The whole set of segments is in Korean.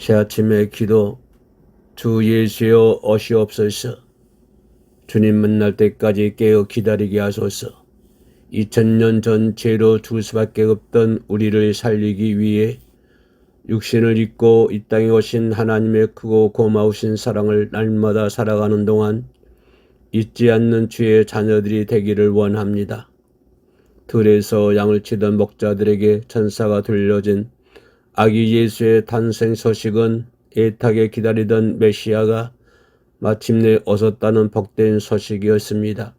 새 아침의 기도 주 예수여 어시옵소서 주님 만날 때까지 깨어 기다리게 하소서 2000년 전 죄로 죽을 수밖에 없던 우리를 살리기 위해 육신을 입고 이 땅에 오신 하나님의 크고 고마우신 사랑을 날마다 살아가는 동안 잊지 않는 주의 자녀들이 되기를 원합니다. 들에서 양을 치던 목자들에게 천사가 들려진 아기 예수의 탄생 소식은 애타게 기다리던 메시아가 마침내 오셨다는 복된 소식이었습니다.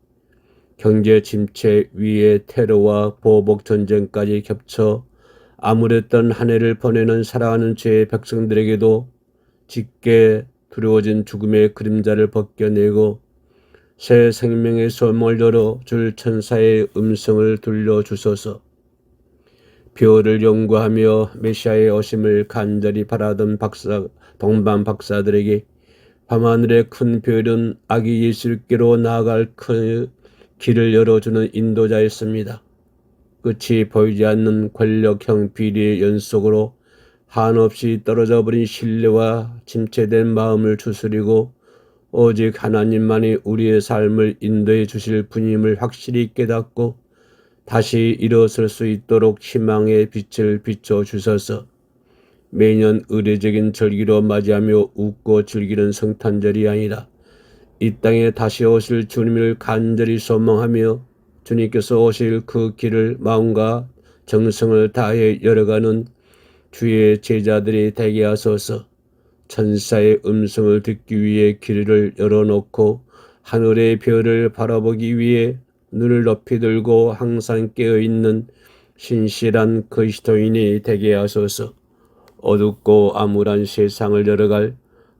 경제 침체 위에 테러와 보복 전쟁까지 겹쳐 암울했던 한 해를 보내는 사랑하는 죄의 백성들에게도 짙게 두려워진 죽음의 그림자를 벗겨내고 새 생명의 소문을 열어 줄 천사의 음성을 들려주소서. 표를 연구하며 메시아의 오심을 간절히 바라던 박사, 동반 박사들에게 밤하늘의 큰 별은 아기 예수께로 나아갈 큰 길을 열어주는 인도자였습니다. 끝이 보이지 않는 권력형 비리의 연속으로 한없이 떨어져 버린 신뢰와 침체된 마음을 추스리고 오직 하나님만이 우리의 삶을 인도해 주실 분임을 확실히 깨닫고 다시 일어설 수 있도록 희망의 빛을 비춰 주셔서. 매년 의례적인 절기로 맞이하며 웃고 즐기는 성탄절이 아니라 이 땅에 다시 오실 주님을 간절히 소망하며 주님께서 오실 그 길을 마음과 정성을 다해 열어가는 주의 제자들이 되게 하소서. 천사의 음성을 듣기 위해 길을 열어놓고 하늘의 별을 바라보기 위해 눈을 높이 들고 항상 깨어 있는 신실한 그리스도인이 되게 하소서 어둡고 암울한 세상을 열어갈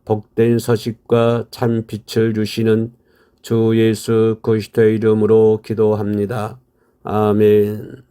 복된 소식과 참 빛을 주시는 주 예수 그리스도의 이름으로 기도합니다. 아멘.